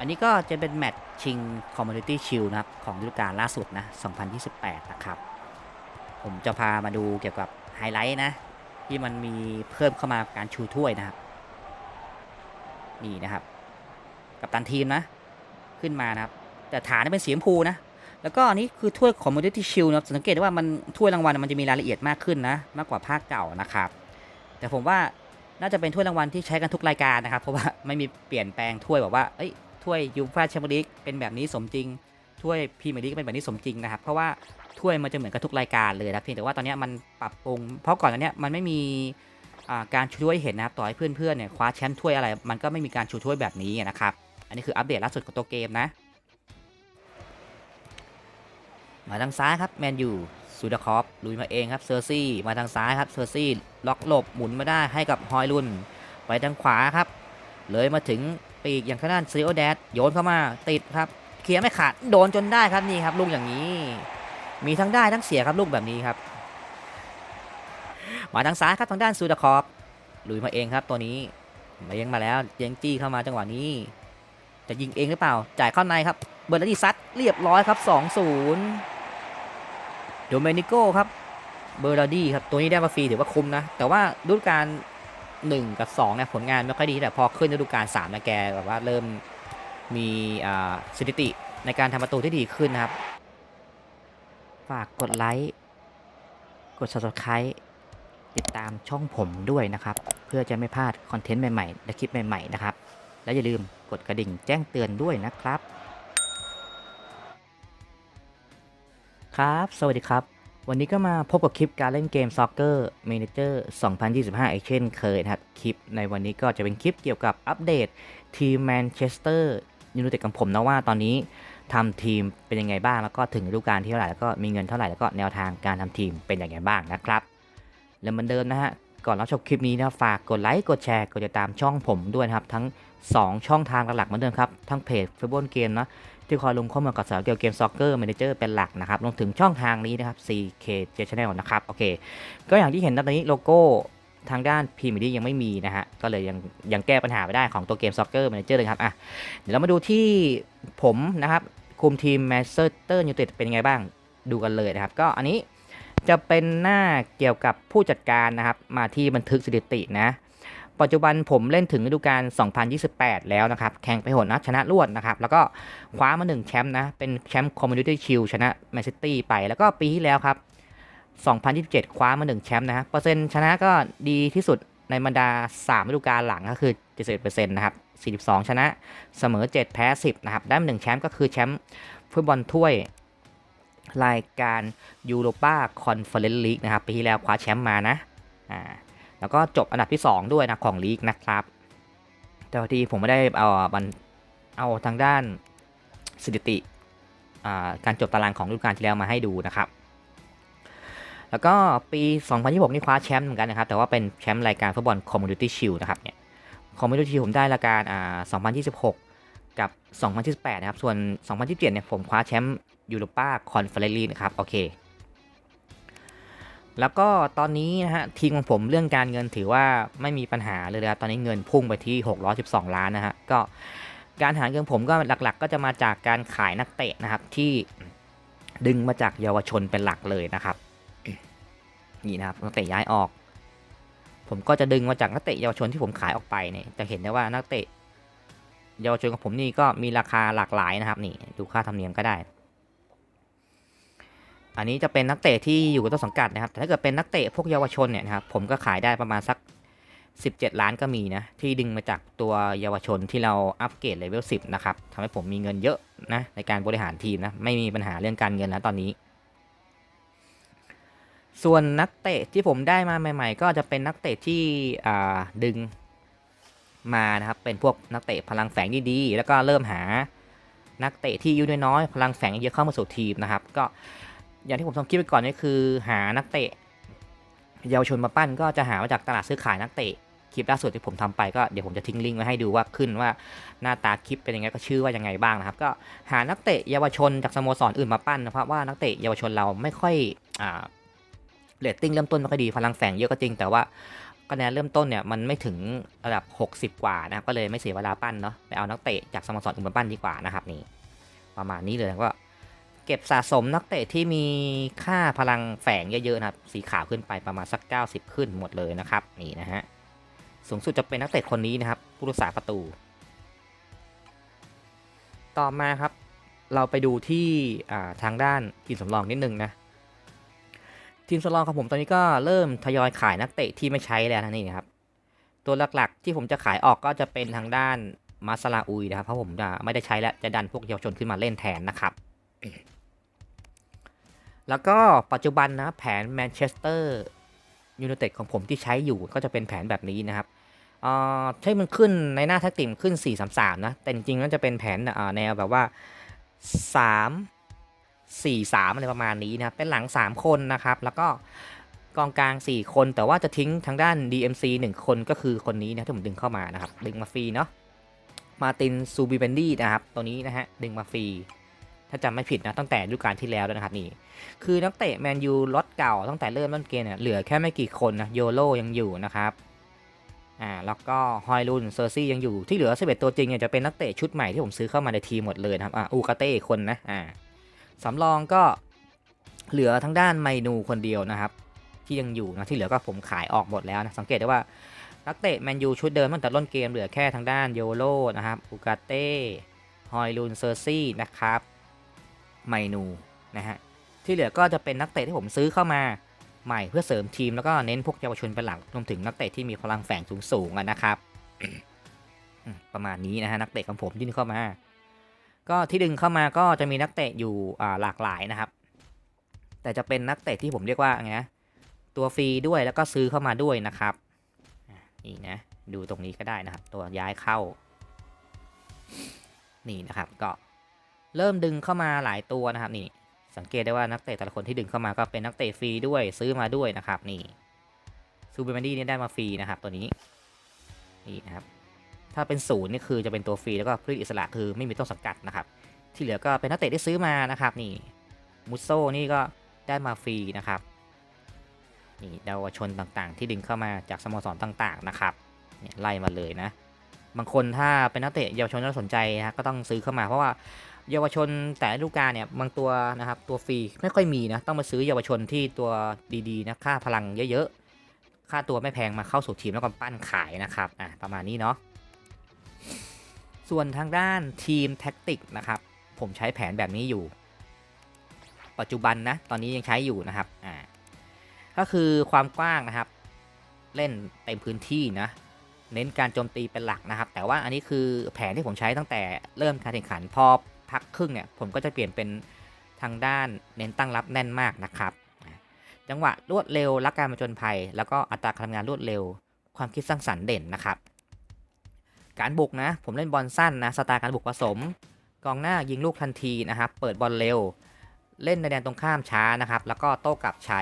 อันนี้ก็จะเป็นแมตช์ชิง Community Shield นะครับ ของฤดูกาลล่าสุดนะ 2028 นะครับ ผมจะพามาดูเกี่ยวกับไฮไลท์นะ ที่มันมีเพิ่มเข้ามาการชูถ้วยนะครับ นี่นะครับ กับตันทีมนะ ขึ้นมานะครับ แต่ฐานเป็นสีชมพูนะ แล้วก็อันนี้คือถ้วย Community Shield นะครับ สังเกตได้ว่ามันถ้วยรางวัลมันจะมีรายละเอียดมากขึ้นนะ มากกว่าภาคเก่านะครับ แต่ผมว่าน่าจะเป็นถ้วยรางวัลที่ใช้กันทุกรายการนะครับ เพราะว่าไม่มีเปลี่ยนแปลงถ้วยแบบว่า เอ้ย ถ้วยยูฟ่าแชมเปี้ยนลีกเป็นแบบนี้สมจริง ถ้วยพรีเมียร์ลีกเป็นแบบนี้สมจริงนะครับ เพราะว่าถ้วยมันจะเหมือนกับทุกรายการเลยนะเพียงแต่ว่าตอนนี้มันปรับปรุง เพราะก่อนอันนี้มันไม่มีการชูถ้วยเห็นนะครับ ต่อให้เพื่อนๆเนี่ยคว้าแชมป์ถ้วยอะไร มันก็ไม่มีการชูถ้วยแบบนี้นะครับ อันนี้คืออัปเดตล่าสุดของตัวเกมนะ มาทางซ้ายครับแมนยูซูดาคอฟลุยมาเองครับเซอร์ซี่มาทางซ้ายครับเซอร์ซี่ล็อกหลบหมุนมาได้ให้กับฮอยลุนไปทางขวาครับ เลยมาถึง ปีกอย่างทางด้านซีโอแดดโยนเข้ามาติดครับเคลียร์ไม่ขาดโดนจนได้ครับนี่ครับลูกอย่างนี้ มีทั้งได้ทั้งเสียครับลูกแบบนี้ครับ มาทางซ้ายครับทางด้านซูดาคอฟลุยมาเองครับตัวนี้มาเลี้ยงมาแล้วเลี้ยงจี้เข้ามาจังหวะนี้ จะยิงเองหรือเปล่า จ่ายเข้าในครับ เบอร์นาดีซัดเรียบร้อยครับ 2-0 โดเมนิโกครับ เบอร์นาดีครับ ตัวนี้ได้มาฟรีถือว่าคุ้มนะ แต่ว่าดูกาล 1 กับ2เนี่ยผลงานไม่ค่อยดีแต่พอขึ้นฤดูกาล3นะแกแบบว่าเริ่มมีสถิติในการทำประตูที่ดีขึ้นนะครับ ฝากกดไลค์ กด subscribe ติดตามช่องผมด้วยนะครับ เพื่อจะไม่พลาดคอนเทนต์ใหม่ๆ และคลิปใหม่ๆ นะครับ และอย่าลืมกดกระดิ่งแจ้งเตือนด้วยนะครับ ครับ สวัสดีครับ วันนี้ก็มาพบกับคลิปการเล่นเกม Soccer Manager 2025 อีกเช่นเคยนะครับคลิปในวันนี้ก็จะเป็นคลิปเกี่ยวกับอัปเดตทีมแมนเชสเตอร์ยูไนเต็ดของผมนะว่าตอนนี้ทำทีมเป็นยังไงบ้าง แล้วก็ถึงฤดูกาลที่เท่าไหร่แล้วก็มีเงินเท่าไหร่แล้วก็แนวทางการทำทีมเป็นอย่างไรบ้างนะครับและเหมือนเดิมนะฮะ ก่อนรับชมคลิปนี้นะฝากกดไลค์กดแชร์กดติดตามช่องผมด้วยนะครับ ทั้ง 2 ช่องทางหลักๆเหมือนเดิมครับ ทั้งเพจฟุตบอลเกมนะที่คอยลงข้อมูลกับสารเกี่ยวกับเกมซ็อกเกอร์แมเนเจอร์เป็นหลักนะครับรวมถึงช่องทางนี้นะครับ CK J Channel นะครับโอเค ก็อย่างที่เห็นตอนนี้โลโก้ทางด้านพรีเมียร์ลีกยังไม่มีนะฮะ ก็เลยยังยังแก้ปัญหาไม่ได้ของตัวเกมซ็อกเกอร์แมเนเจอร์เลยครับอะเดี๋ยวเรามาดูที่ผมนะครับคุมทีมแมนเชสเตอร์ยูไนเต็ดเป็นยังไงบ้างดูกันเลยนะครับ ก็อันนี้ จะเป็นหน้าเกี่ยวกับผู้จัดการนะครับ มาที่บันทึกสถิตินะ ปัจจุบันผมเล่นถึงฤดูกาล 2028 แล้วนะครับ แข่งไปหนนัดชนะรวดนะครับ แล้วก็คว้ามา 1 แชมป์นะ เป็นแชมป์คอมมูนิตี้ชิลชนะแมนซิตี้ไป แล้วก็ปีที่แล้วครับ 2027 คว้ามา 1 แชมป์นะฮะเปอร์เซ็นต์ชนะก็ดีที่สุดในบรรดา3ฤดูกาลหลังก็คือ70%นะครับ42 ชนะเสมอ 7 แพ้ 10 นะครับ ได้มา1แชมป์ก็คือแชมป์ฟุตบอลถ้วย รายการยูโรปาคอนเฟอเรนซ์ลีกนะครับปีที่แล้วคว้าแชมป์มานะอ่าแล้วก็จบอันดับที่ 2 ด้วยนะของลีกนะครับแต่พอดีผมไม่ได้เอาบันเอาทางด้านสถิติอ่าการจบตารางของฤดูกาลที่แล้วมาให้ดูนะครับ แล้วก็ปี 2026 นี่คว้าแชมป์เหมือนกันนะครับ แต่ว่าเป็นแชมป์รายการฟุตบอลคอมมูนิตี้ชิลนะครับเนี่ยคอมมูนิตี้ชิลผมได้รายการอ่า2026 กับ 2028 นะครับ ส่วน 2027 เนี่ยผมคว้าแชมป์ ยูโรปาคอนเฟอเรนซ์ลีกนะครับโอเค แล้วก็ตอนนี้นะฮะทีมของผมเรื่องการเงินถือว่าไม่มีปัญหาเลยนะตอนนี้เงินพุ่งไปที่ 612 ล้านนะฮะก็การหาเงินผมก็หลักๆ ก็จะมาจากการขายนักเตะนะครับที่ดึงมาจากเยาวชนเป็นหลักเลยนะครับนี่นะครับนักเตะย้ายออก ผมก็จะดึงมาจากนักเตะเยาวชนที่ผมขายออกไปเนี่ยจะเห็นได้ว่านักเตะเยาวชนของผมนี่ก็มีราคาหลากหลายนะครับนี่ดูค่าธรรมเนียมก็ได้ อันนี้จะเป็นนักเตะที่อยู่กับต้นสังกัดนะครับ แต่ถ้าเกิดเป็นนักเตะพวกเยาวชนเนี่ยนะครับ ผมก็ขายได้ประมาณสัก 17 ล้านก็มีนะ ที่ดึงมาจากตัวเยาวชนที่เราอัปเกรดเลเวล 10 นะครับทำให้ผมมีเงินเยอะนะในการบริหารทีมนะ ไม่มีปัญหาเรื่องการเงินนะตอนนี้ ส่วนนักเตะที่ผมได้มาใหม่ ๆ ก็จะเป็นนักเตะที่ดึงมานะครับ เป็นพวกนักเตะพลังแฝงดีๆ แล้วก็เริ่มหานักเตะที่อายุน้อยๆพลังแฝงเยอะเข้ามาสู่ทีมนะครับ ก็ อย่างที่ผมทำคลิปไปก่อนนี่คือหานักเตะเยาวชนมาปั้นก็จะหามาจากตลาดซื้อขายนักเตะคลิปล่าสุดที่ผมทำไปก็เดี๋ยวผมจะทิ้งลิงก์ไว้ให้ดูว่าขึ้นว่าหน้าตาคลิปเป็นยังไงก็ชื่อว่ายังไงบ้างนะครับ ก็หานักเตะเยาวชนจากสโมสรอื่นมาปั้นนะครับว่านักเตะเยาวชนเราไม่ค่อยอ่าเรตติ้งเริ่มต้นไม่ค่อยดีพลังแฝงเยอะก็จริง แต่ว่าคะแนนเริ่มต้นเนี่ยมันไม่ถึงระดับ 60 กว่านะครับก็เลยไม่เสียเวลาปั้นเนาะไปเอานักเตะจากสโมสรอื่นมาปั้นดีกว่านะครับนี่ประมาณนี้เลยก็ เก็บสะสมนักเตะที่มีค่าพลังแฝงเยอะๆนะครับ สีขาวขึ้นไปประมาณสัก 90 ขึ้นหมดเลยนะครับ นี่นะฮะ สูงสุดจะเป็นนักเตะคนนี้นะครับ ผู้รักษาประตู ต่อมาครับ เราไปดูที่ทางด้านทีมสำรองนิดนึงนะ ทีมสำรองของผมตอนนี้ก็เริ่มทยอยขายนักเตะที่ไม่ใช้แล้วนะนี่นะครับ ตัวหลักๆที่ผมจะขายออกก็จะเป็นทางด้านมาซาลาอุยนะครับ เพราะผมจะไม่ได้ใช้แล้ว จะดันพวกเยาวชนขึ้นมาเล่นแทนนะครับ แล้วก็ปัจจุบันนะแผนแมนเชสเตอร์ยูไนเต็ดของผมที่ใช้อยู่ก็จะเป็นแผนแบบนี้นะครับใช่มันขึ้นในหน้าแท็กติมขึ้น 4-3-3 นะ แต่จริงๆมันจะเป็นแผนแนวแบบว่า 3 4 3 อะไรประมาณนี้นะครับ เป็นหลัง 3 คนนะครับ แล้วก็กองกลาง 4 คนแต่ว่าจะทิ้งทางด้าน DMC 1 คนก็คือคนนี้นะที่ผมดึงเข้ามานะครับ ดึงมาฟรีเนาะมาตินซูบิเบนดี้นะครับ ตัวนี้นะฮะ ดึงมาฟรี ถ้าจำไม่ผิดนะตั้งแต่ฤดูกาลที่แล้วนะครับนี่คือนักเตะแมนยูล็อตเก่าตั้งแต่เริ่มต้นเกมเนี่ยเหลือแค่ไม่กี่คนนะโยโรยังอยู่นะครับอ่าแล้วก็ฮอยลุนเซอร์ซี่ยังอยู่ที่เหลือ11ตัวจริงเนี่ยจะเป็นนักเตะชุดใหม่ที่ผมซื้อเข้ามาในทีมหมดเลยครับอ่าอูกาเต้คนนะอ่าสำรองก็เหลือทั้งด้านไมนูคนเดียวนะครับ ที่ยังอยู่นะที่เหลือก็ผมขายออกหมดแล้วนะสังเกตได้ว่านักเตะแมนยูชุดเดิมตั้งแต่ต้นเกมเหลือแค่ทางด้านโยโรนะครับอูกาเต้ฮอยลุนเซอร์ซี่นะครับ ไมนูนะฮะที่เหลือก็จะเป็นนักเตะที่ผมซื้อเข้ามาใหม่เพื่อเสริมทีมแล้วก็เน้นพวกเยาวชนเป็นหลักรวมถึงนักเตะที่มีพลังแฝงสูงๆอะนะครับประมาณนี้นะฮะนักเตะของผมที่ดึงเข้ามา ก็ที่ดึงเข้ามาก็จะมีนักเตะอยู่หลากหลายนะครับ แต่จะเป็นนักเตะที่ผมเรียกว่าไงตัวฟรีด้วยแล้วก็ซื้อเข้ามาด้วยนะครับนี่นะดูตรงนี้ก็ได้นะครับ ตัวย้ายเข้า นี่นะครับก็ เริ่มดึงเข้ามาหลายตัวนะครับนี่ สังเกตได้ว่านักเตะแต่ละคนที่ดึงเข้ามาก็เป็นนักเตะฟรีด้วยซื้อมาด้วยนะครับนี่ซูเปอร์แมนดี้นี่ได้มาฟรีนะครับตัวนี้นี่นะครับถ้าเป็นศูนย์นี่คือจะเป็นตัวฟรีแล้วก็ผู้อิสระคือไม่มีต้นสังกัดนะครับ ที่เหลือก็เป็นนักเตะที่ซื้อมานะครับนี่มุสโซนี่ก็ได้มาฟรีนะครับนี่เยาวชนต่างๆ ที่ดึงเข้ามาจากสโมสรต่างๆนะครับเนี่ยไล่มาเลยนะ บางคนถ้าเป็นนักเตะเยาวชนที่สนใจนะก็ต้องซื้อเข้ามาเพราะว่า เยาวชนแต่ลูกาเนี่ยบางตัวนะครับตัวฟรีไม่ค่อยมีนะต้องมาซื้อเยาวชนที่ตัวดีๆนะค่าพลังเยอะๆค่าตัวไม่แพงมาเข้าสู่ทีมแล้วก็ปั้นขายนะครับอะประมาณนี้เนาะส่วนทางด้านทีมแท็กติกนะครับผมใช้แผนแบบนี้อยู่ ปัจจุบันนะตอนนี้ยังใช้อยู่นะครับอ่าก็คือความกว้างนะครับ เล่นเต็มพื้นที่นะเน้นการโจมตีเป็นหลักนะครับ แต่ว่าอันนี้คือแผนที่ผมใช้ตั้งแต่เริ่มการแข่งขันพอ พักครึ่งเนี่ยผมก็จะเปลี่ยนเป็นทางด้านเน้นตั้งรับแน่นมากนะครับจังหวะรวดเร็วและการมาจนภัย แล้วก็อัตราการทำงานรวดเร็ว ความคิดสร้างสรรค์เด่นนะครับ การบุกนะ ผมเล่นบอลสั้นนะสไตล์การบุกผสม กองหน้ายิงลูกทันทีนะครับ เปิดบอลเร็ว เล่นในแดนตรงข้ามช้านะครับ แล้วก็โต้กลับใช้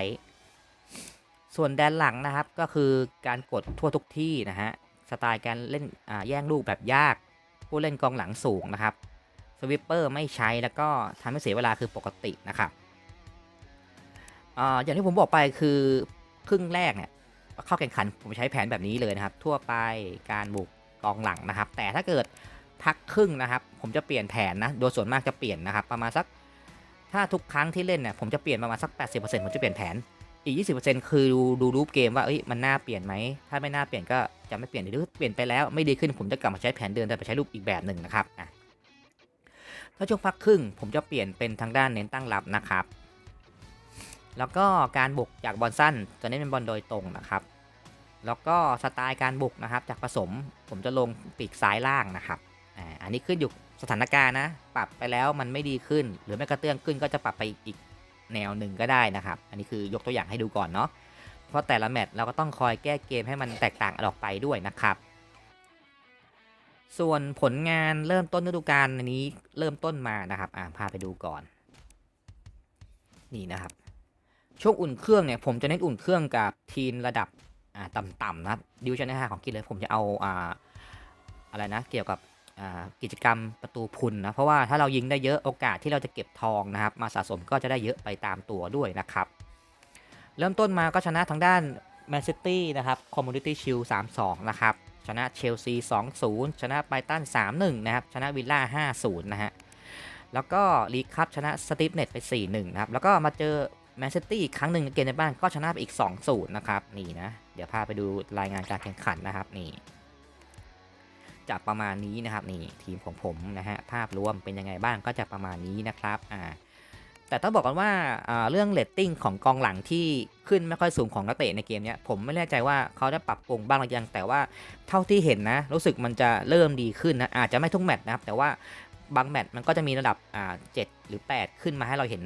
ส่วนแดนหลังนะครับก็คือการกดทั่วทุกที่นะฮะสไตล์การเล่นแย่งลูกแบบยาก ผู้เล่นกองหลังสูงนะครับ สวิปเปอร์ไม่ใช้แล้วก็ทำให้เสียเวลาคือปกตินะครับอ่าอย่างที่ผมบอกไปคือครึ่งแรกเนี่ยเข้าแข่งขันผมใช้แผนแบบนี้เลยนะครับ ทั่วไปการบุกกองหลังนะครับ แต่ถ้าเกิดพักครึ่งนะครับ ผมจะเปลี่ยนแผนนะโดยส่วนมากจะเปลี่ยนนะครับ ประมาณสักถ้าทุกครั้งที่เล่นเนี่ยผมจะเปลี่ยนประมาณสัก 80%ผมจะเปลี่ยนแผนอีก 20%คือดูดูรูปเกมว่าเอ้ยมันน่าเปลี่ยนไหมถ้าไม่น่าเปลี่ยนก็จะไม่เปลี่ยนหรือเปลี่ยนไปแล้วไม่ดีขึ้นผมจะกลับมาใช้แผนเดิมแต่ไปใช้รูปอีกแบบหนึ่งนะครับอะ ถ้าช่วงพักครึ่ง ผมจะเปลี่ยนเป็นทางด้านเน้นตั้งรับนะครับ แล้วก็การบุกจากบอลสั้นจะเน้นเป็นบอลโดยตรงนะครับ แล้วก็สไตล์การบุกนะครับ จากผสมผมจะลงปีกซ้ายล่างนะครับอ่าอันนี้ขึ้นอยู่สถานการณ์นะ ปรับไปแล้วมันไม่ดีขึ้น หรือไม่กระเตื้องขึ้นก็จะปรับไปอีกแนวหนึ่งก็ได้นะครับ อันนี้คือยกตัวอย่างให้ดูก่อนเนาะเพราะแต่ละแมตช์เราก็ต้องคอยแก้เกมให้มันแตกต่างออกไปด้วยนะครับ ส่วนผลงานเริ่มต้นฤดูกาลอันนี้เริ่มต้นมานะครับ อ่าพาไปดูก่อน นี่นะครับ ช่วงอุ่นเครื่องเนี่ยผมจะเน้นอุ่นเครื่องกับทีมระดับอ่าต่ำๆนะครับดิวชั่นห้าของกินเลย ผมจะเอาอ่าอะไรนะ เกี่ยวกับกิจกรรมประตูพุนนะ เพราะว่าถ้าเรายิงได้เยอะโอกาสที่เราจะเก็บทองนะครับ มาสะสมก็จะได้เยอะไปตามตัวด้วยนะครับ เริ่มต้นมาก็ชนะทางด้านแมนซิตี้นะครับคอมมูนิตี้ชิล3-2นะครับ ชนะเชลซี 2-0 ชนะไบรตัน 3-1 นะครับ ชนะวิลล่า 5-0 นะฮะ แล้วก็ลีกคัพชนะสตีฟเน็ตไป 4-1 นะครับ แล้วก็มาเจอแมนซิตี้อีกครั้งหนึ่งในเกมในบ้านก็ชนะไปอีก 2-0 นะครับ นี่นะ เดี๋ยวพาไปดูรายงานการแข่งขันนะครับนี่จะประมาณนี้นะครับนี่ทีมของผมนะฮะภาพรวมเป็นยังไงบ้างก็จะประมาณนี้นะครับอ่า แต่ต้องบอกกันว่าเรื่องเลตติ้งของกองหลังที่ขึ้นไม่ค่อยสูงของนักเตะในเกมนี้ผมไม่แน่ใจว่าเขาได้ปรับปรุงบ้างหรือยัง แต่ว่าเท่าที่เห็นนะ รู้สึกมันจะเริ่มดีขึ้นนะอาจจะไม่ทุกแมตช์นะครับ แต่ว่าบางแมตช์มันก็จะมีระดับอ่าเหรือ 8 ขึ้นมาให้เราเห็น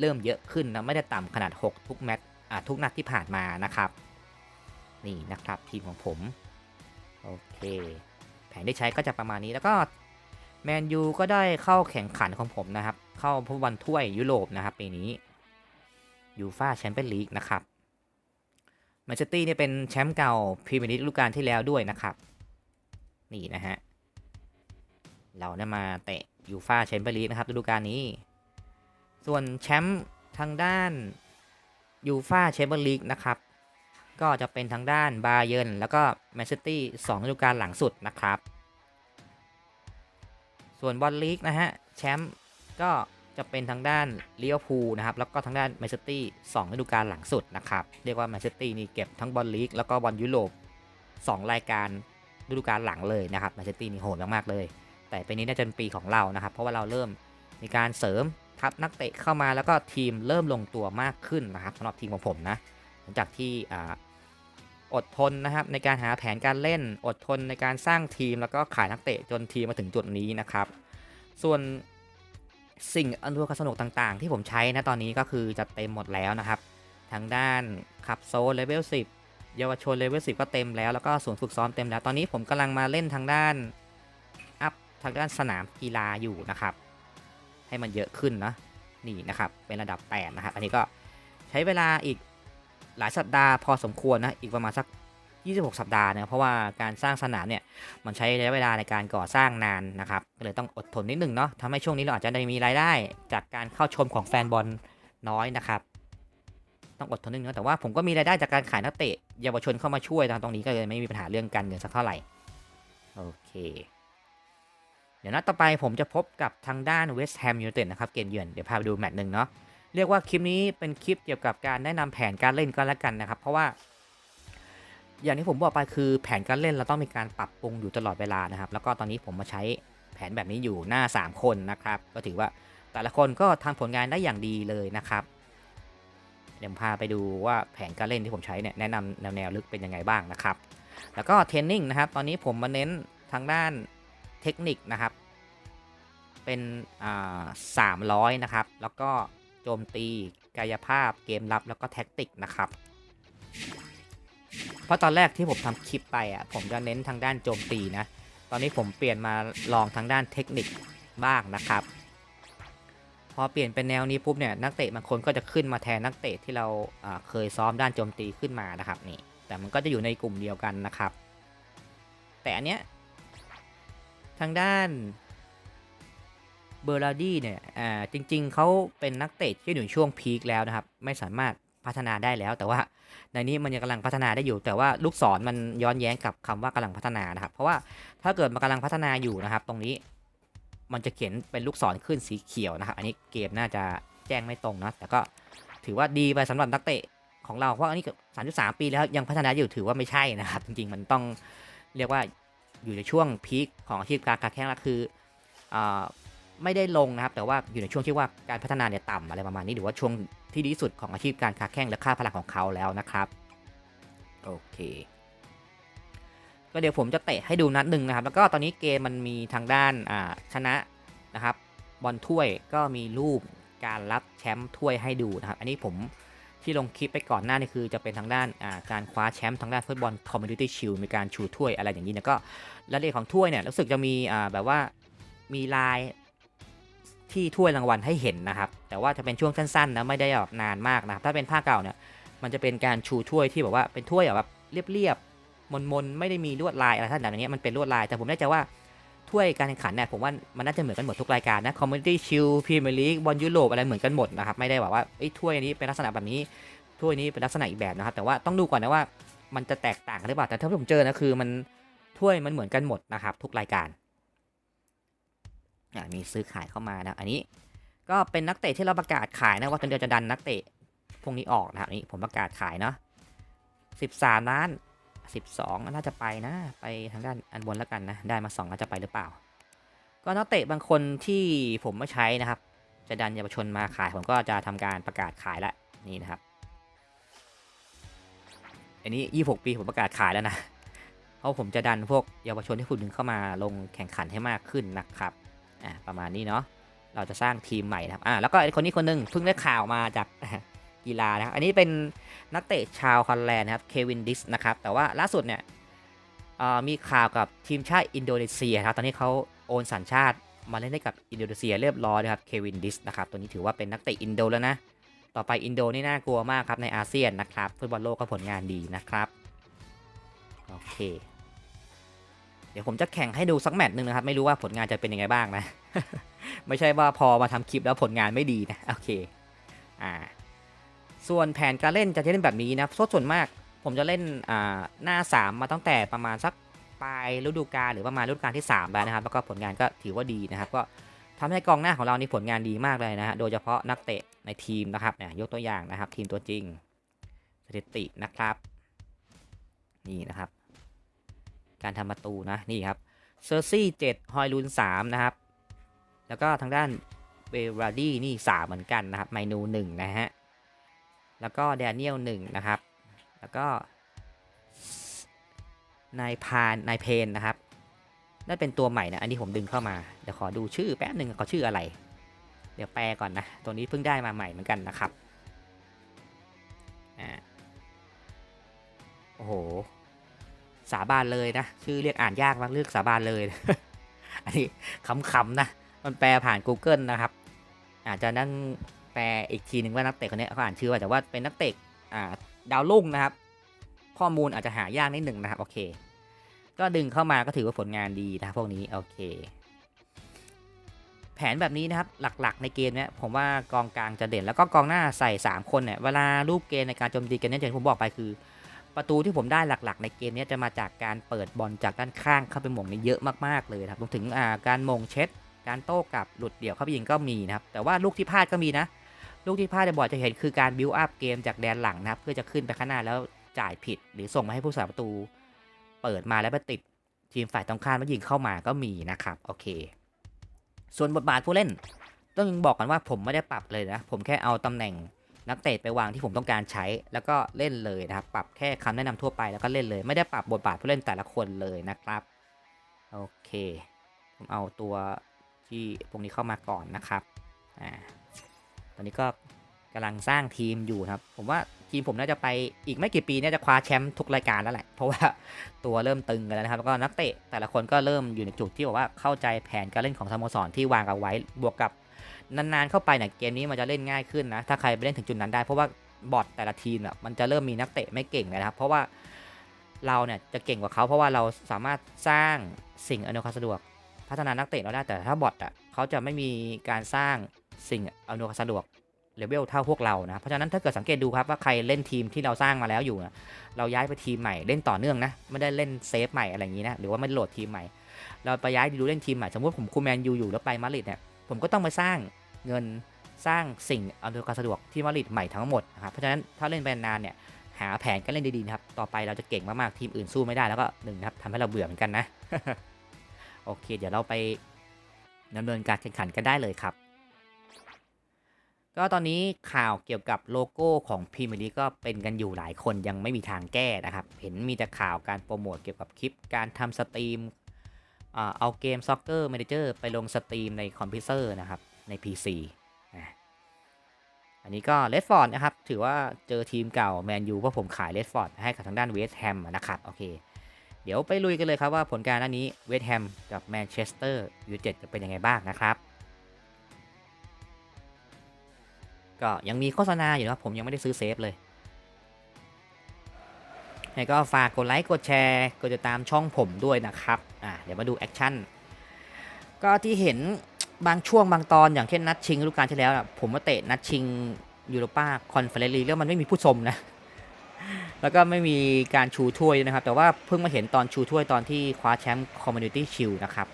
เริ่มเยอะขึ้นนะไม่ได้ต่ำขนาด 6 ทุกแมตช์ทุกนัดที่ผ่านมานะครับ นี่นะครับทีมของผมโอเค แผนที่ใช้ก็จะประมาณนี้แล้วก็ แมนยูก็ได้เข้าแข่งขันของผมนะครับ เข้าฟุตบอลถ้วยยุโรปนะครับปีนี้ยูฟาแชมเปี้ยนลีกนะครับแมนเชสเตอร์เนี่ยเป็นแชมป์เก่าพรีเมียร์ลีกฤดูกาลที่แล้วด้วยนะครับ นี่นะฮะ เราได้มาเตะยูฟาแชมเปี้ยนลีกนะครับฤดูกาลนี้ ส่วนแชมป์ทางด้านยูฟาแชมเปี้ยนลีกนะครับ ก็จะเป็นทางด้านบาเยิร์นแล้วก็แมนเชสเตอร์สองฤดูกาลหลังสุดนะครับ ส่วนบอลลีกนะฮะแชมป์ก็จะเป็นทางด้านเลียวพูนะครับแล้วก็ทางด้านแมนเชสเตอร์สองฤดูกาลหลังสุดนะครับเรียกว่าแมนเชสเตอร์นี่เก็บทั้งบอลลีกแล้วก็บอลยุโรป2 รายการฤดูกาลหลังเลยนะครับแมนเชสเตอร์นี่โหดมากๆเลย แต่ปีนี้น่าจะเป็นปีของเรานะครับ เพราะว่าเราเริ่มมีการเสริมทัพนักเตะเข้ามาแล้วก็ทีมเริ่มลงตัวมากขึ้นนะครับสำหรับทีมของผมนะหลังจากที่ อดทนนะครับในการหาแผนการเล่น อดทนในการสร้างทีมแล้วก็ขายนักเตะจนทีมมาถึงจุดนี้นะครับ ส่วนสิ่งอำนวยความสะดวกต่างๆ ที่ผมใช้นะตอนนี้ก็คือจะเต็มหมดแล้วนะครับ ทางด้านขับโซลเลเวล10 เยาวชนเลเวล10 ก็เต็มแล้ว แล้วก็ศูนย์ฝึกซ้อมเต็มแล้ว ตอนนี้ผมกำลังมาเล่นทางด้านอัพทางด้านสนามกีฬาอยู่นะครับ ให้มันเยอะขึ้นนะนี่นะครับเป็นระดับ8นะครับอันนี้ก็ใช้เวลาอีก หลายสัปดาห์พอสมควรนะอีกประมาณสัก 26 สัปดาห์นะเพราะว่าการสร้างสนามเนี่ยมันใช้ระยะเวลาในการก่อสร้างนานนะครับก็เลยต้องอดทนนิดนึงเนาะทำให้ช่วงนี้เราอาจจะได้มีรายได้ จากการเข้าชมของแฟนบอลน้อยนะครับ ต้องอดทนนิดนึงแต่ว่าผมก็มีรายได้จากการขายนักเตะเยาวชนเข้ามาช่วยตรงนี้ก็เลยไม่มีปัญหาเรื่องการเงินสักเท่าไหร่โอเคเดี๋ยวนัดต่อไปผมจะพบกับทางด้านเวสต์แฮมยูไนเต็ดนะครับเกมเยือนเดี๋ยวพาไปดูแมตช์หนึ่งเนาะ เรียกว่าคลิปนี้เป็นคลิปเกี่ยวกับการแนะนำแผนการเล่นก็แล้วกันนะครับ เพราะว่า อย่างที่ผมบอกไปคือแผนการเล่นเราต้องมีการปรับปรุงอยู่ตลอดเวลานะครับ แล้วก็ตอนนี้ผมมาใช้แผนแบบนี้อยู่หน้า 3 คนนะครับ ก็ถือว่าแต่ละคนก็ทำผลงานได้อย่างดีเลยนะครับ เดี๋ยวพาไปดูว่าแผนการเล่นที่ผมใช้เนี่ยแนะนำแนวแนวลึกเป็นยังไงบ้างนะครับ แล้วก็เทรนนิ่งนะครับ ตอนนี้ผมมาเน้นทางด้านเทคนิคนะครับ เป็นสามร้อยนะครับ แล้วก็ โจมตี กายภาพเกมรับแล้วก็แท็กติกนะครับ เพราะตอนแรกที่ผมทำคลิปไปอะผมจะเน้นทางด้านโจมตีนะ ตอนนี้ผมเปลี่ยนมาลองทางด้านเทคนิคบ้างนะครับ พอเปลี่ยนเป็นแนวนี้ปุ๊บเนี่ยนักเตะบางคนก็จะขึ้นมาแทนนักเตะที่เราเคยซ้อมด้านโจมตีขึ้นมานะครับนี่ แต่มันก็จะอยู่ในกลุ่มเดียวกันนะครับ แต่อันเนี้ยทางด้าน เบอร์ลาดี้เนี่ยอ่าจริง ๆเขาเป็นนักเตะที่อยู่ช่วงพีคแล้วนะครับ ไม่สามารถพัฒนาได้แล้ว แต่ว่าในนี้มันยังกำลังพัฒนาได้อยู่ แต่ว่าลูกศรมันย้อนแย้งกับคำว่ากำลังพัฒนานะครับ เพราะว่าถ้าเกิดมันกำลังพัฒนาอยู่นะครับ ตรงนี้มันจะเขียนเป็นลูกศรขึ้นสีเขียวนะครับ อันนี้เกมน่าจะแจ้งไม่ตรงนะแต่ก็ถือว่าดีไปสำหรับนักเตะของเราเพราะอันนี้สามจุดสามปีแล้วยังพัฒนาอยู่ถือว่าไม่ใช่นะครับ จริงๆมันต้องเรียกว่าอยู่ในช่วงพีคของอาชีพการค้าแข่งแล้วคืออ่า ไม่ได้ลงนะครับ แต่ว่าอยู่ในช่วงที่ว่าการพัฒนาเนี่ยต่ำอะไรประมาณนี้หรือว่าช่วงที่ดีสุดของอาชีพการค้าแข่งและค่าพลังของเขาแล้วนะครับโอเคก็เดี๋ยวผมจะเตะให้ดูนัดหนึ่งนะครับ แล้วก็ตอนนี้เกมมันมีทางด้านอ่าชนะนะครับบอลถ้วยก็มีรูปการรับแชมป์ถ้วยให้ดูนะครับ อันนี้ผมที่ลงคลิปไปก่อนหน้านี่คือจะเป็นทางด้านาการคว้าแชมป์ทางด้านฟุตบอลคอมมูนิตี้ชิลมีการชูถ้วยอะไรอย่างนี้นะก็รายละเอียดของถ้วยเนี่ยรู้สึกจะมีแบบว่ามีลาย ที่ถ้วยรางวัลให้เห็นนะครับ แต่ว่าจะเป็นช่วงสั้นๆนะไม่ได้แบบนานมากนะครับถ้าเป็นภาคเก่าเนี่ยมันจะเป็นการชูถ้วยที่แบบว่าเป็นถ้วยแบบเรียบๆมนๆไม่ได้มีลวดลายอะไรท่านแบบนี้มันเป็นลวดลาย แต่ผมแน่ใจว่าถ้วยการแข่งขันเนี่ยผมว่ามันน่าจะเหมือนกันหมดทุกรายการนะคอมมูนิตี้ชิลพรีเมียร์ลีกบอลยุโรปอะไรเหมือนกันหมดนะครับไม่ได้แบบว่าไอ้ถ้วยนี้เป็นลักษณะแบบนี้ถ้วยนี้เป็นลักษณะอีกแบบนะครับ แต่ว่าต้องดูก่อนนะว่ามันจะแตกต่างกันหรือเปล่าแต่ถ้าผมเจอนะคือมันถ้วยมันเหมือนกันหมดนะครับทุกรายการ มีซื้อขายเข้ามานะ อันนี้ก็เป็นนักเตะที่เราประกาศขายนะว่าตอนเดียวจะดันนักเตะพวกนี้ออกนะครับนี่ผมประกาศขายเนาะ13 ล้าน 12 น่าจะไปนะ ไปทางด้านอันบนแล้วกันนะ ได้มา2แล้วจะไปหรือเปล่า ก็นักเตะบางคนที่ผมไม่ใช้นะครับ จะดันเยาวชนมาขายผมก็จะทำการประกาศขายแล้วนี่นะครับ อันนี้ 26 ปีผมประกาศขายแล้วนะ เพราะผมจะดันพวกเยาวชนที่คุณดึงเข้ามาลงแข่งขันให้มากขึ้นนะครับ อ่าประมาณนี้เนาะเราจะสร้างทีมใหม่นะครับอ่าแล้วก็คนนี้คนหนึงเพิ่งได้ข่าวมาจากกีฬานะครับอันนี้เป็นนักเตะชาวฮอลแลนด์นะครับเควินดิสนะครับแต่ว่าล่าสุดเนี่ยมีข่าวกับทีมชาติอินโดนีเซียครับตอนนี้เขาโอนสัญชาติมาเล่นให้กับอินโดนีเซียเรียบร้อยนะครับเควินดิสนะครับตัวนี้ถือว่าเป็นนักเตะอินโดแล้วนะต่อไปอินโดนี่น่ากลัวมากครับในอาเซียนนะครับฟุตบอลโลกก็ผลงานดีนะครับโอเค ดี๋ยวผมจะแข่งให้ดูสักแมตช์หนึ่งนะครับ ไม่รู้ว่าผลงานจะเป็นยังไงบ้างนะ ไม่ใช่ว่าพอมาทำคลิปแล้วผลงานไม่ดีนะ โอเค อ่า ส่วนแผนการเล่นจะเล่นแบบนี้นะส่วนมากผมจะเล่นอ่าหน้า 3 มาตั้งแต่ประมาณสักปลายฤดูกาลหรือประมาณฤดูกาลที่ 3 แล้วนะครับ แล้วก็ผลงานก็ถือว่าดีนะครับ ก็ทำให้กองหน้าของเรานี่ผลงานดีมากเลยนะฮะ โดยเฉพาะนักเตะในทีมนะครับเนี่ยยกตัวอย่างนะครับ ทีมตัวจริง สถิตินะครับ นี่นะครับ การทำประตูนะนี่ครับเซอร์ซี่เจ็ดฮอยลูนสามนะครับ แล้วก็ทางด้านเบราดี้นี่สามเหมือนกันนะครับไมนูหนึ่งนะฮะแล้วก็แดเนียลหนึ่งนะครับ แล้วก็นายพานนายเพนนะครับนั่นเป็นตัวใหม่นะอันนี้ผมดึงเข้ามาเดี๋ยวขอดูชื่อแป๊บหนึ่งเขาชื่ออะไร เดี๋ยวแปลก่อนนะตัวนี้เพิ่งได้มาใหม่เหมือนกันนะครับอ่าโอ้โห สาบานเลยนะ ชื่อเรียกอ่านยากมากเลือกสาบานเลย อันนี้คำๆนะ มันแปลผ่าน Google นะครับ อาจจะนั่งแปลอีกทีหนึ่งว่านักเตะคนนี้เขาอ่านชื่อว่าแต่ว่าเป็นนักเตะดาวรุ่งนะครับ ข้อมูลอาจจะหายากนิดหนึ่งนะครับ โอเค ก็ดึงเข้ามาก็ถือว่าผลงานดีนะพวกนี้โอเค แผนแบบนี้นะครับหลักๆ ในเกมเนี้ยผมว่ากองกลางจะเด่นแล้วก็กองหน้าใส่ 3 คนเนี่ยเวลารูปเกมในการโจมตีกันเนี่ยอย่างที่ผมบอกไปคือ ประตูที่ผมได้หลักๆ ในเกมนี้จะมาจากการเปิดบอลจากด้านข้างเข้าไปหม่งนี่เยอะมากๆเลยครับรวมถึงการมงเช็ด การโต้กลับหลุดเดี่ยวเข้าไปยิงก็มีนะครับ แต่ว่าลูกที่พลาดก็มีนะ ลูกที่พลาดจะบ่อยจะเห็นคือการบิวอัพเกมจากแดนหลังนะครับ เพื่อจะขึ้นไปข้างหน้าแล้วจ่ายผิด หรือส่งมาให้ผู้สาประตู เปิดมาแล้วไปติดทีมฝ่ายตรงข้ามแล้วยิงเข้ามาก็มีนะครับโอเค ส่วนบทบาทผู้เล่น ต้องบอกกันว่าผมไม่ได้ปรับเลยนะ ผมแค่เอาตำแหน่ง นักเตะไปวางที่ผมต้องการใช้ แล้วก็เล่นเลยนะครับ ปรับแค่คำแนะนำทั่วไปแล้วก็เล่นเลย ไม่ได้ปรับบทบาทผู้เล่นแต่ละคนเลยนะครับ โอเค ผมเอาตัวที่พวกนี้เข้ามาก่อนนะครับ อ่า ตอนนี้ก็กำลังสร้างทีมอยู่ครับ ผมว่าทีมผมน่าจะไปอีกไม่กี่ปีน่าจะคว้าแชมป์ทุกรายการแล้วแหละ เพราะว่าตัวเริ่มตึงกันแล้วนะครับ แล้วก็นักเตะแต่ละคนก็เริ่มอยู่ในจุดที่บอกว่าเข้าใจแผนการเล่นของสโมสรที่วางเอาไว้ บวกกับ นานๆเข้าไปเนี่ยเกมนี้มันจะเล่นง่ายขึ้นนะถ้าใครไปเล่นถึงจุดนั้นได้เพราะว่าบอทแต่ละทีมอะมันจะเริ่มมีนักเตะไม่เก่งเลยนะครับ เพราะว่าเราเนี่ยจะเก่งกว่าเขาเพราะว่าเราสามารถสร้างสิ่งอำนวยความสะดวก พัฒนานักเตะเราได้แต่ถ้าบอทอะเขาจะไม่มีการสร้างสิ่งอำนวยความสะดวกเลเวลเท่าพวกเรานะเพราะฉะนั้นถ้าเกิดสังเกตดูครับว่าใครเล่นทีมที่เราสร้างมาแล้วอยู่นะเราย้ายไปทีมใหม่เล่นต่อเนื่องนะไม่ได้เล่นเซฟใหม่อะไรอย่างนี้นะหรือว่าไม่โหลดทีมใหม่ เราไปย้ายดูเล่นทีมใหม่สมมติผมคุมแมนยูอยู่แล้วไปมาดริดเนี่ย ผมก็ต้องไปสร้างเงินสร้างสิ่งอำนวยความสะดวกที่มาริดใหม่ทั้งหมดนะครับเพราะฉะนั้นถ้าเล่นไปนานเนี่ยหาแผนการเล่นดีๆนะครับ ต่อไปเราจะเก่งมากๆ ทีมอื่นสู้ไม่ได้แล้วก็หนึ่งครับทำให้เราเบื่อเหมือนกันนะ โอเค เดี๋ยวเราไปดำเนินการแข่งขันกันได้เลยครับ ก็ตอนนี้ข่าวเกี่ยวกับโลโก้ของพรีเมียร์ลีกก็เป็นกันอยู่หลายคนยังไม่มีทางแก้นะครับ เห็นมีแต่ข่าวการโปรโมทเกี่ยวกับคลิปการทำสตรีม เอาเกม Soccer Manager ไปลงสตรีมในคอมพิวเตอร์นะครับ ใน PC อันนี้ก็เลดฟอร์ดนะครับ ถือว่าเจอทีมเก่าแมนยูเพราะผมขายเลดฟอร์ดให้กับทางด้านเวสต์แฮมนะครับ โอเค เดี๋ยวไปลุยกันเลยครับว่าผลการนัดนี้เวสต์แฮมกับแมนเชสเตอร์ยูไนเต็ดจะเป็นยังไงบ้างนะครับก็ยังมีโฆษณาอยู่นะครับผมยังไม่ได้ซื้อเซฟเลย ไงก็ฝากกดไลค์กดแชร์กดติดตามช่องผมด้วยนะครับอ่าเดี๋ยวมาดูแอคชั่นก็ที่เห็นบางช่วงบางตอนอย่างเช่นนัดชิงฤดูกาลที่แล้วนะผมมาเตะนัดชิงยูโรปาคอนเฟอเรนซ์ลีแล้วมันไม่มีผู้ชมนะ แล้วก็ไม่มีการชูถ้วยด้วยนะครับ แต่ว่าเพิ่งมาเห็นตอนชูถ้วยตอนที่คว้าแชมป์คอมมูนิตี้ชิลนะครับ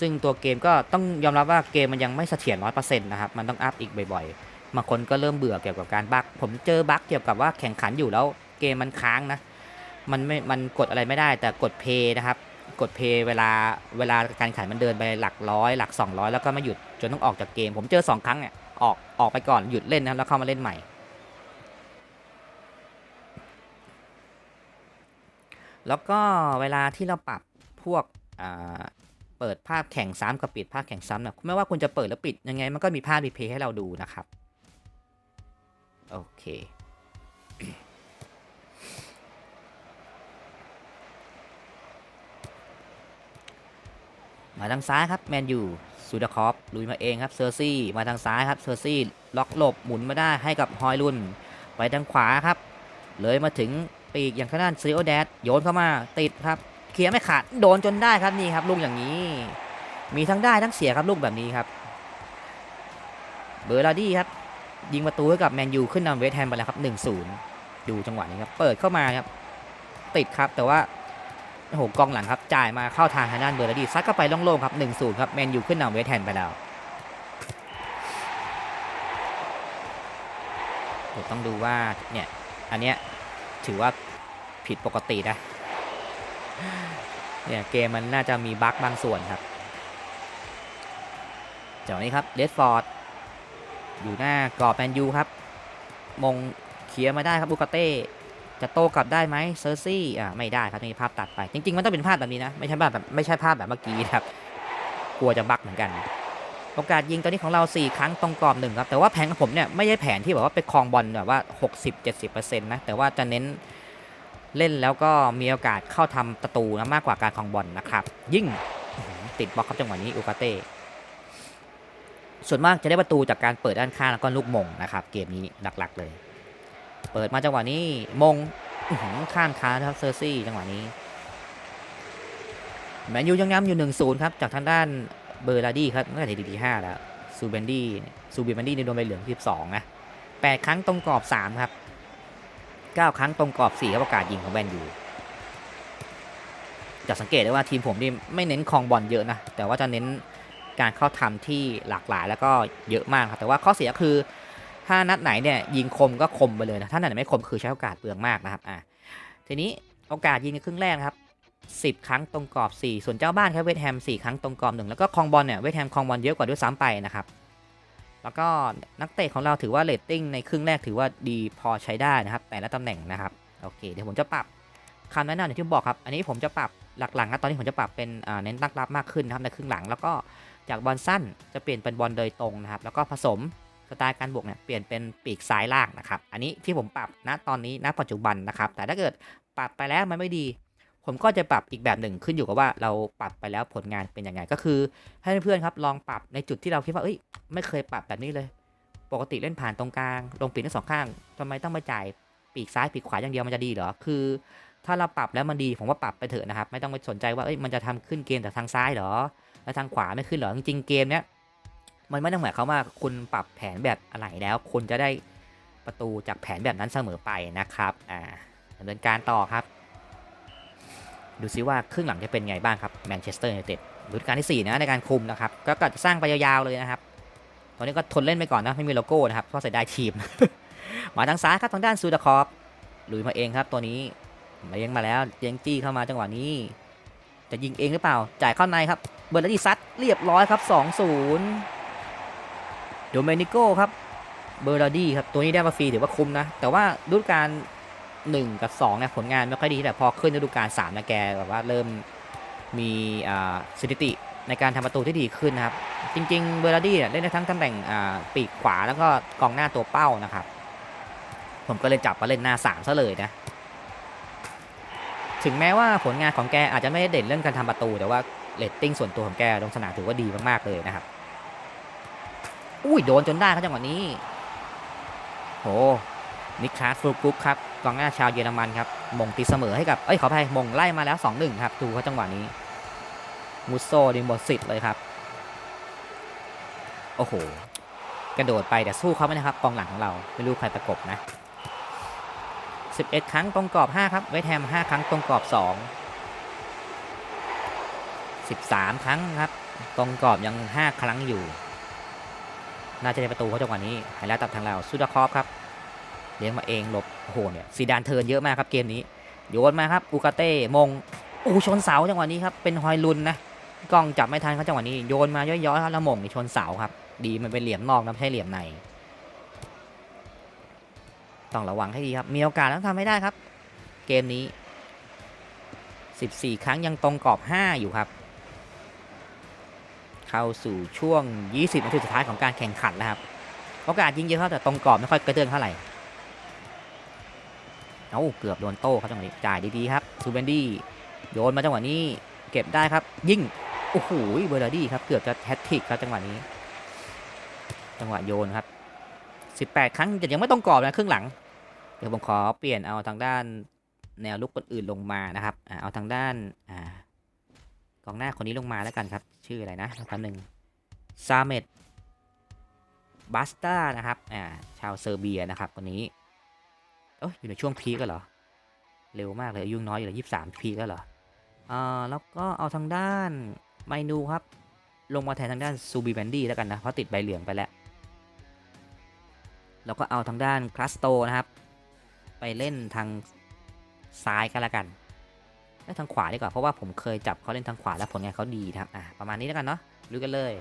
ซึ่งตัวเกมก็ต้องยอมรับว่าเกมมันยังไม่เสถียรร้อยเปอร์เซ็นต์นะครับ มันต้องอัพอีกบ่อยๆ บางคนก็เริ่มเบื่อเกี่ยวกับการบั๊กผมเจอบั๊กเกี่ยวกับว่าแข่งขันอยู่แล้วเกมมันค้างนะ มันไม่ มันกดอะไรไม่ได้ แต่กดเพย์นะครับ กดเพย์เวลาเวลาการแข่งขันมันเดินไปหลักร้อยหลัก 200 แล้วก็ไม่หยุดจนต้องออกจากเกม ผมเจอ 2 ครั้งเนี่ยออกออกไปก่อนหยุดเล่นนะแล้วเข้ามาเล่นใหม่ แล้วก็เวลาที่เราปรับพวกเปิดภาพแข่งซ้ำกับปิดภาพแข่งซ้ำนะไม่ว่าคุณจะเปิดหรือปิดยังไงมันก็มีภาพรีเพย์ให้เราดูนะครับ โอเค มาทางซ้ายครับแมนยูซูดาคอฟลุยมาเองครับเซอร์ซี่มาทางซ้ายครับเซอร์ซี่ล็อกหลบหมุนมาได้ให้กับฮอยลุนไปทางขวาครับ เลยมาถึงปีกอย่างทางด้านซีโอแดดโยนเข้ามาติดครับเคลียร์ไม่ขาดโดนจนได้ครับนี่ครับลูกอย่างนี้ มีทั้งได้ทั้งเสียครับลูกแบบนี้ครับ เบอร์ลาดี้ครับ ยิงประตูให้กับแมนยูขึ้นนำเวสแฮมไปแล้วครับ1-0 ดูจังหวะนี้ครับเปิดเข้ามาครับติดครับแต่ว่าโอ้โหกองหลังครับจ่ายมาเข้าทางทางด้านเบอร์ดีซัดเข้าไปโล่งๆครับ1-0ครับแมนยูขึ้นนำเวสแฮมไปแล้วเดี๋ยวต้องดูว่าเนี่ยอันเนี้ยถือว่าผิดปกตินะเนี่ยเกมมันน่าจะมีบั๊กบางส่วนครับจากนี้ครับเลดฟอร์ด อยู่หน้ากรอบแมนยูครับ มงเคลียร์มาได้ครับบูกาเต้จะโต้กลับได้ไหมเซอร์ซี่อ่าไม่ได้ครับมีภาพตัดไป จริง ๆ มันต้องเป็นภาพแบบนี้นะ ไม่ใช่ภาพแบบไม่ใช่ภาพแบบเมื่อกี้ครับ กลัวจะบักเหมือนกันโอกาสยิงตอนนี้ของเรา 4 ครั้งตรงกรอบหนึ่งครับ แต่ว่าแผนของผมเนี่ยไม่ใช่แผนที่แบบว่าไปคลองบอลแบบว่า 60-70%นะ แต่ว่าจะเน้นเล่นแล้วก็มีโอกาสเข้าทำประตูนะมากกว่าการคลองบอลนะครับ ยิ่งติดบล็อกครับจังหวะนี้อูกาเต้ ส่วนมากจะได้ประตูจากการเปิดด้านข้างแล้วก็ลูกมงนะครับ เกมนี้หลักๆเลย เปิดมาจังหวะนี้มงข้างค้านะครับเซอร์ซี่จังหวะนี้แมนยูยังย้ำอยู่1-0ครับ จากทางด้านเบอร์ลาดี้ครับตั้งแต่ทีที่5แล้วซูเบนดี้ซูเบนดี้ในโดนใบเหลือง12นะ8ครั้งตรงกรอบ3ครับ9ครั้งตรงกรอบ4ครับโอกาสยิงของแมนยูจะสังเกตได้ว่าทีมผมนี่ไม่เน้นครองบอลเยอะนะ แต่ว่าจะเน้น การเข้าทำที่หลากหลายแล้วก็เยอะมากครับแต่ว่าข้อเสียคือถ้านัดไหนเนี่ยยิงคมก็คมไปเลยนะถ้านัดไหนไม่คมคือใช้โอกาสเปลืองมากนะครับอะทีนี้โอกาสยิงในครึ่งแรกครับ10 ครั้งตรงกรอบ 4 ส่วนเจ้าบ้านครับเวทแฮม 4 ครั้งตรงกรอบหนึ่งแล้วก็คองบอลเนี่ยเวทแฮมคองบอลเยอะกว่าด้วยซ้ำไปนะครับ แล้วก็นักเตะของเราถือว่าเรตติ้งในครึ่งแรกถือว่าดีพอใช้ได้นะครับ แต่ละตำแหน่งนะครับโอเคเดี๋ยวผมจะปรับคำแนะนำอย่างที่บอกครับ อันนี้ผมจะปรับหลักๆนะตอนนี้ผมจะปรับเป็นเน้นตั้งรับมากขึ้นนะครับในครึ่งหลังแล้วก็ จากบอลสั้นจะเปลี่ยนเป็นบอลโดยตรงนะครับแล้วก็ผสมสไตล์การบวกเนี่ยเปลี่ยนเป็นปีกซ้ายล่างนะครับอันนี้ที่ผมปรับณตอนนี้ณปัจจุบันนะครับแต่ถ้าเกิดปรับไปแล้วมันไม่ดี ผมก็จะปรับอีกแบบหนึ่งขึ้นอยู่กับว่าเราปรับไปแล้วผลงานเป็นยังไงก็คือ ให้เพื่อนๆครับลองปรับในจุดที่เราคิดว่าเอ้ยไม่เคยปรับแบบนี้เลย ปกติเล่นผ่านตรงกลางลงปีกทั้งสองข้างทำไมต้องมาจ่ายปีกซ้ายปีกขวาอย่างเดียวมันจะดีเหรอคือ ถ้าเราปรับแล้วมันดีผมว่าปรับไปเถอะนะครับ ไม่ต้องไปสนใจว่าเอ้ยมันจะทำขึ้นเกมแต่ทางซ้ายเหรอ แล้วทางขวาไม่ขึ้นเหรอ จริงๆเกมเนี้ยมันไม่ต้องหมายความว่าคุณปรับแผนแบบอะไรแล้ว คุณจะได้ประตูจากแผนแบบนั้นเสมอไปนะครับอ่าดำเนินการต่อครับ ดูซิว่าครึ่งหลังจะเป็นไงบ้างครับแมนเชสเตอร์ยูไนเต็ดฤดูกาลที่ 4 นะในการคุมนะครับ ก็กจะสร้างไปยาวๆเลยนะครับ ตอนนี้ก็ทนเล่นไปก่อนนะ ไม่มีโลโก้นะครับเพราะเสียดายทีม มาทางซ้ายครับทางด้านซูดาคอฟลุยมาเองครับตัวนี้มาเลี้ยงมาแล้วเลี้ยงจี้เข้ามาจังหวะนี้ จะยิงเองหรือเปล่า จ่ายเข้าในครับ เบอร์ลาดีซัดเรียบร้อยครับ 2-0 โดเมนิโกครับ เบอร์ลาดีครับ ตัวนี้ได้มาฟรีถือว่าคุ้มนะ แต่ว่าฤดูกาล1 กับ 2เนี่ยผลงานไม่ค่อยดีแต่พอขึ้นฤดูกาล3นะแกแบบว่าเริ่มมีสถิติในการทำประตูที่ดีขึ้นนะครับ จริง ๆ เบอร์ลาดีเนี่ยเล่นได้ทั้งตำแหน่งปีกขวาแล้วก็กองหน้าตัวเป้านะครับ ผมก็เลยจับมาเล่นหน้า3ซะเลยนะ ถึงแม้ว่าผลงานของแกอาจจะไม่ได้เด่นเรื่องการทำประตู แต่ว่าเรตติ้งส่วนตัวของแกลงสนามถือว่าดีมากๆเลยนะครับ อุ้ยโดนจนได้ครับจังหวะนี้โหนิคลาสฟลูกุ๊กครับกองหน้าชาวเยอรมันครับมงตีเสมอให้กับเอ้ยขออภัยมงไล่มาแล้ว 2-1 ครับดูเขาจังหวะนี้มุสโซดิหมดสิทธิ์เลยครับ โอ้โหกกระโดดไปแต่สู้เขาไม่ได้ครับกองหลังของเรา ไม่รู้ใครประกบนะ 11 ครั้งตรงกรอบ 5 ครับ เวทแฮม 5 ครั้งตรงกรอบ 2 13 ครั้งครับ ตรงกรอบยัง 5 ครั้งอยู่ น่าจะได้ประตูเขาจังหวะนี้ไฮไลท์ตัดทางเราซูดาคอฟครับ เลี้ยงมาเองหลบโอ้โหเนี่ยซีดานเทิร์นเยอะมากครับเกมนี้ โยนมาครับอูกาเต้มงโอ้โชนเสาจังหวะนี้ครับ เป็นฮอยลุนนะกล้องจับไม่ทันครับจังหวะนี้ โยนมาย้อยๆครับแล้วมงชนเสาครับ ดีมันเป็นเหลี่ยมนอกนะไม่ใช่เหลี่ยมใน ต้องระวังให้ดีครับ มีโอกาสต้องทำให้ได้ครับ เกมนี้ 14 ครั้งยังตรงกรอบ 5 อยู่ครับ เข้าสู่ช่วง 20 นาทีสุดท้ายของการแข่งขันแล้วครับ โอกาสยิงเยอะครับแต่ตรงกรอบไม่ค่อยกระเตื้องเท่าไหร่ เอาเกือบโดนโต้ครับจังหวะนี้จ่ายดีๆครับซูเบนดี้โยนมาจังหวะนี้เก็บได้ครับ ยิงโอ้โหเบอร์ดาดี้ครับเกือบจะแฮตทริกครับจังหวะนี้ จังหวะโยนครับ 18 ครั้งแต่ยังไม่ต้องกรอบนะครึ่งหลัง เดี๋ยวผมขอเปลี่ยนเอาทางด้านแนวลุกคนอื่นลงมานะครับเอาทางด้านกองหน้าคนนี้ลงมาแล้วกันครับ ชื่ออะไรนะแป๊บหนึ่งซาเมตบัสตานะครับอ่าชาวเซอร์เบียนะครับคนนี้เอ้ยอยู่ในช่วงพีก็เหรอ เร็วมากเลยอายุน้อยอยู่เลยยี่สามพีก็เหรออ่าแล้วก็เอาทางด้านไมนูครับ ลงมาแทนทางด้านซูบีแบนดี้แล้วกันนะ เพราะติดใบเหลืองไปแล้ว แล้วก็เอาทางด้านคลัสโตนะครับ ไปเล่นทางซ้ายกันละกันและทางขวาดีกว่าเพราะว่าผมเคยจับเขาเล่นทางขวาแล้วผลงานเขาดีนะครับอะประมาณนี้แล้วกันเนาะรู้กันเลย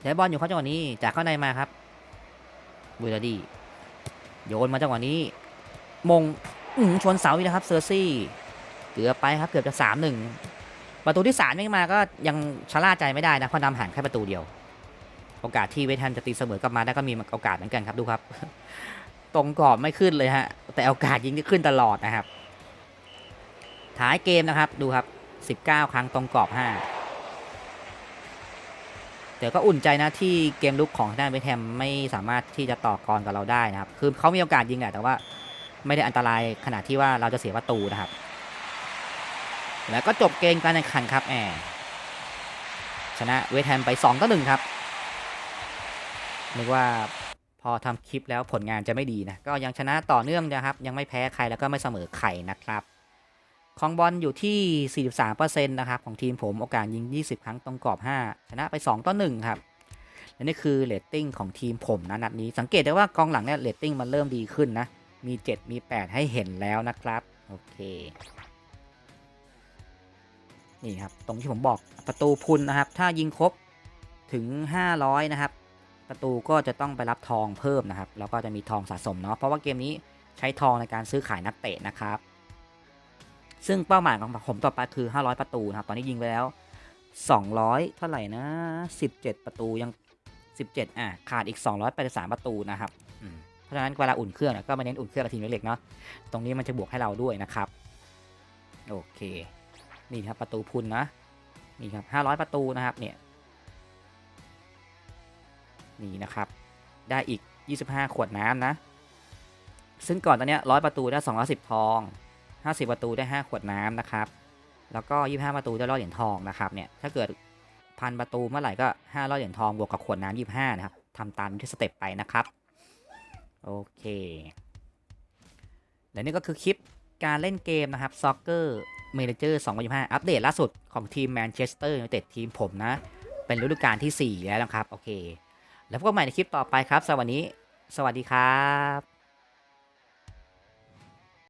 เดี๋ยวบอลอยู่เขาจังหวะนี้จากเข้าในมาครับบูรดีโยนมาจังหวะนี้ มงอชนเสาอีกนะครับเซอร์ซี่เกือบไปครับเกือบจะสามหนึ่งประตูที่สามไม่มาก็ยังชะล่าใจไม่ได้นะเพราะนำห่างแค่ประตูเดียว โอกาสที่เวทแฮมจะตีเสมอกลับมาได้ก็มีโอกาสเหมือนกันครับดูครับ ตรงกรอบไม่ขึ้นเลยฮะแต่โอกาสยิงก็ขึ้นตลอดนะครับ ท้ายเกมนะครับดูครับ 19 ครั้งตรงกรอบ 5 แต่ก็อุ่นใจนะที่เกมลุกของทางด้านเวทแฮมไม่สามารถที่จะต่อกรกับเราได้นะครับ คือเขามีโอกาสยิงแหละแต่ว่าไม่ได้อันตรายขนาดที่ว่าเราจะเสียประตูนะครับ แล้วก็จบเกมการแข่งขันครับแอชนะเวทแฮมไป2ต่อ1ครับ นึกว่าพอทำคลิปแล้วผลงานจะไม่ดีนะ ก็ยังชนะต่อเนื่องนะครับ ยังไม่แพ้ใครแล้วก็ไม่เสมอใครนะครับ ของบอลอยู่ที่ 43%นะครับ ของทีมผมโอกาสยิง 20 ครั้งตรงกรอบ 5 ชนะไป 2 ต่อ 1 ครับ และนี่คือเรตติ้งของทีมผมนะนัดนี้ สังเกตได้ว่ากองหลังเนี่ยเรตติ้งมันเริ่มดีขึ้นนะ มี 7 มี 8 ให้เห็นแล้วนะครับ โอเค นี่ครับ ตรงที่ผมบอกประตูพุนนะครับ ถ้ายิงครบถึง 500 นะครับ ประตูก็จะต้องไปรับทองเพิ่มนะครับ แล้วก็จะมีทองสะสมเนาะเพราะว่าเกมนี้ใช้ทองในการซื้อขายนักเตะนะครับ ซึ่งเป้าหมายของผมต่อไปคือ 500 ประตูนะครับ ตอนนี้ยิงไปแล้ว 200 เท่าไหร่นะ 17 ประตูยัง 17 อะขาดอีก 283 ประตูนะครับเพราะฉะนั้นเวลาอุ่นเครื่องก็มาเน้นอุ่นเครื่องกับทีมเล็กๆเนาะตรงนี้มันจะบวกให้เราด้วยนะครับโอเคนี่ครับประตูพุนนะนี่ครับ 500 ประตูนะครับเนี่ย นี่นะครับ ได้อีก 25 ขวดน้ำนะ ซึ่งก่อนตอนนี้ย100ประตูได้ 210 ทอง 50 ประตูได้ 5 ขวดน้ำนะครับ แล้วก็ 25 ประตูได้ร้อยเหรียญทองนะครับเนี่ย ถ้าเกิดพันประตูเมื่อไหร่ก็500เหรียญทองบวกกับขวดน้ำ25 นะครับทำตามที่สเต็ปไปนะครับ โอเคและนี่ก็คือคลิปการเล่นเกมนะครับ Soccer Manager 2025 อัปเดตล่าสุดของทีมแมนเชสเตอร์ยูไนเต็ดทีมผมนะ เป็นฤดูกาลที่ 4 แล้วนะครับ โอเค แล้วพบกันใหม่ในคลิปต่อไปครับสวัสดีสวัสดีครับ